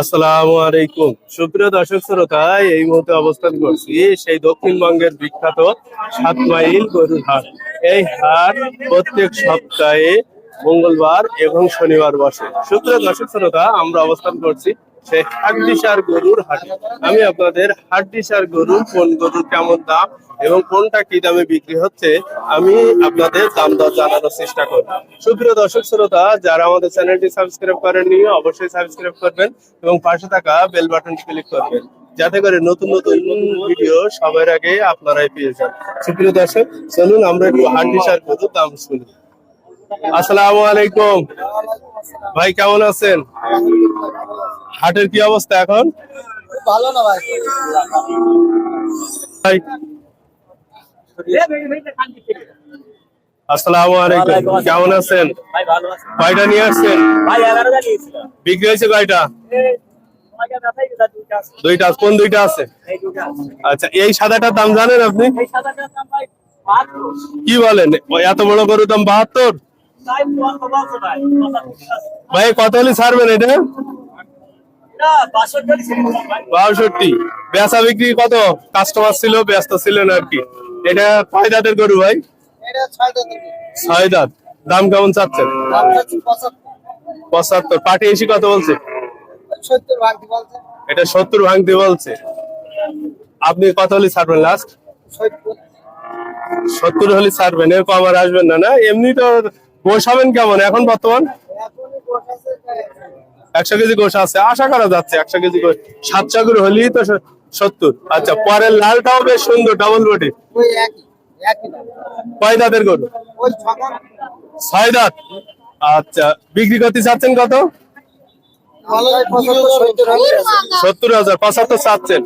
আসসালামু আলাইকুম। সুপ্রিয় দর্শক শ্রোতা, এই মুহূর্তে অবস্থান করছি সেই দক্ষিণবঙ্গের বিখ্যাত সাত মাইল গরুর হাট। এই হাট প্রত্যেক সপ্তাহে মঙ্গলবার এবং শনিবার বসে। সুপ্রিয় দর্শক শ্রোতা, আমরা অবস্থান করছি সেই হাড্ডিসার গরুর হাটে আমি আপনাদের হাড্ডিসার গরুর কোন গরুর কেমন দাম এবং কোনটা কি দামে বিক্রি হচ্ছে, আমি আপনাদের দাম দর জানানোর চেষ্টা করব। সুপ্রিয় দর্শক, শ্রোতা, যারা আমাদের চ্যানেলটি সাবস্ক্রাইব করেননি, অবশ্যই সাবস্ক্রাইব করবেন এবং পাশে থাকা বেল বাটনটি ক্লিক করবেন, যাতে করে নতুন নতুন ভিডিও সবার আগে আপনারাই পেয়ে যান। সুপ্রিয় দর্শক, চলুন আমরা একটু হাড্ডিসার গরুর দাম শুনি। আসসালামু আলাইকুম। ভাই, কেমন আছেন? হাটের কি অবস্থা এখন? ভালো না ভাই। ভাই। আসসালামু আলাইকুম। কেমন আছেন? ভাই ভালো আছে। কয়টা নিয়ে আসছেন? বিক্রি হয়েছে কয়টা? দুইটা কোন দুইটা আছে? আচ্ছা এই সাদাটার দাম জানেন আপনি? কি বলেন? এত বড় গরুর দাম বাহাত্তর? ভাই কত হলে ছাড়বেন এটা না বাসর গাড়ি ছিল ভাই বাষট্টি। বেচা বিক্রি কত? কাস্টমার ছিল ব্যস্ত ছিলেন আর কি। এটা কয় দাঁতের গরু ভাই? ছয় দাঁত। দাম কেমন চাচ্ছেন? পঁচাত্তর। পাটি এসি কত বলছে? এটা সত্তর ভাঙতে বলছে। আপনি কত হলে ছাড়বেন লাস্ট সত্তর। হলে ছাড়বেন এর কম আর আসবেন না না? এমনি তো বসাবেন কেমন? এখন বর্তমান? একশো কেজি গোস আছে আশা করা যাচ্ছে একশো কেজি গোস সাতশো করে হলেই তো সত্তর। আচ্ছা পরের লালটাও বেশ সুন্দর ডাবল একই কয় দাঁতের গরু? ছয় দাঁত। আচ্ছা বিক্রি করতে চাচ্ছেন কত? সত্তর হাজার পঁচাত্তর চাচ্ছেন।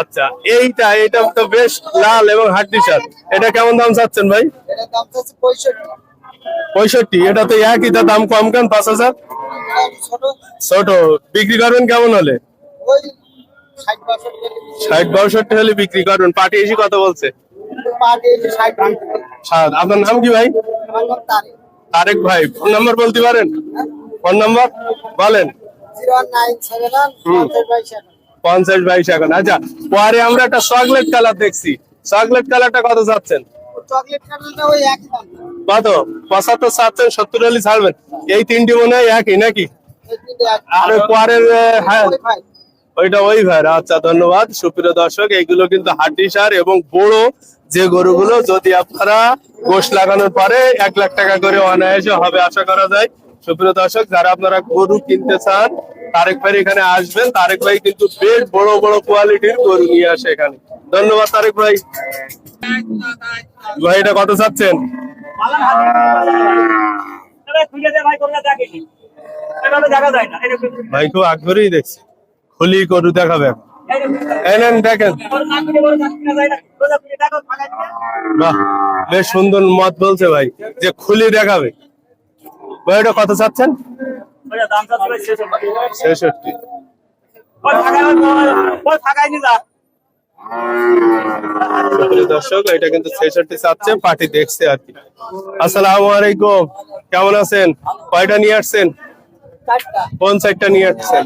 আচ্ছা এইটা এটা তো বেশ লাল এবং হাড্ডি সার এটা কেমন দাম চাচ্ছেন ভাই? পঁয়ষট্টি। পঁয়ষট্টি, এটা তো একই, তা দাম কম কেন, পাঁচ হাজার? ছোট। বিক্রি করবেন কেমন হলে? ষাট, বাষট্টি হলে বিক্রি করবেন। পাটি এসে কত বলছে। আপনার নাম কি ভাই? তারেক ভাই। ফোন নাম্বার বলতে পারেন? Phone number? বলেন। পঞ্চাশ, বাইশ এখন আচ্ছা পরে আমরা একটা চকলেট কালার দেখছি। চকলেট কালারটা কত চাচ্ছেন? চকলেট কালারটা ওই একই কত পঁচাত্তর চাচ্ছেন সত্তর হলে ছাড়বেন। এই তিনটি মনে হয় একই নাকি? আর পরের হ্যাঁ। ওইটা ওই ভাই আচ্ছা ধন্যবাদ। সুপ্রিয় দর্শক, এইগুলো কিন্তু হাড্ডি সার এবং বড় যে গরুগুলো, যদি আপনারা গোশ লাগানোর পরে এক লাখ টাকা করে অনায়াসে হবে, আশা করা যায়। সুপ্রিয় দর্শক, যারা আপনারা গরু কিনতে চান, তারেক ভাই এখানে আসবেন। তারেক ভাই কিন্তু বেশ বড় বড় কোয়ালিটির গরু নিয়ে আসে এখানে। ধন্যবাদ, তারেক ভাই। ভাই, এটা কত চাচ্ছেন? ভাই খুব আগ্রহী দেখছি। খুলি গরু দেখাবে এখন। দেখেন। বাহ বেশ সুন্দর মত বলছে ভাই যে খুলি দেখাবে। ভাই এটা কত চাচ্ছেন? ছেষট্টি। সুপ্রিয় দর্শক এটা কিন্তু ছেষট্টি চাচ্ছে পার্টি দেখছে আর কি। আসসালামু আলাইকুম কেমন আছেন? কয়টা নিয়ে আসছেন? কোন সাইডটা নিয়ে আসছেন?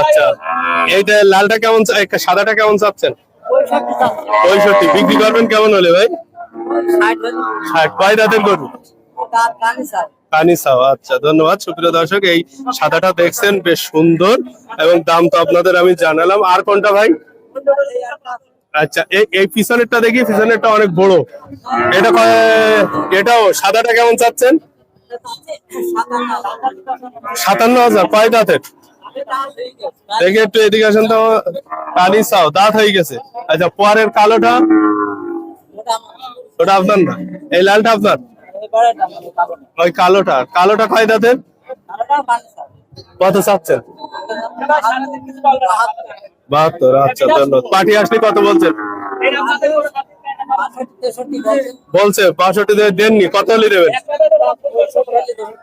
আচ্ছা এইটা লালটা কেমন সাদাটা কেমন চাচ্ছেন? পঁয়ষট্টি বিক্রি করবেন কেমন হলে ভাই? ষাট কয় দাঁতের গরু? আচ্ছা ধন্যবাদ। দর্শক, এই সাদাটা দেখছেন, বেশ সুন্দর এবং দাম তো আপনাদের আমি জানালাম। আর কোনটা ভাই? আচ্ছা এই পিছনেরটা দেখি, পিছনেরটা অনেক বড়। এটা এটাও, সাদাটা কেমন চাচ্ছেন? সাতান্ন হাজার, কয় দাঁতের একটু দাঁত হয়ে গেছে। আচ্ছা পরের কালোটা? ওটা আপনার না, এই লালটা আপনার? ওই কালোটা। কালোটা কয় দাঁতের? কত চাচ্ছেন? বাহাত্তর। আচ্ছা ধন্যবাদ। পার্টি আসলে কত বলছেন? বলছে বাষট্টি দেননি। কত হলে দেবেন?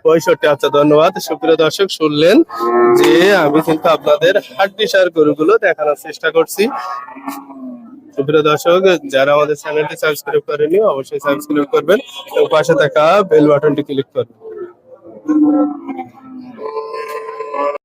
পঁয়ষট্টি। আচ্ছা ধন্যবাদ। সুপ্রিয় দর্শক শুনলেন যে আমি কিন্তু আপনাদের হাড্ডি সার গরুগুলো দেখানোর চেষ্টা করছি। সুপ্রিয় দর্শক, যারা আমাদের চ্যানেলটি সাবস্ক্রাইব করেনি অবশ্যই সাবস্ক্রাইব করবেন এবং পাশে থাকা বেল বাটনটি ক্লিক করবেন।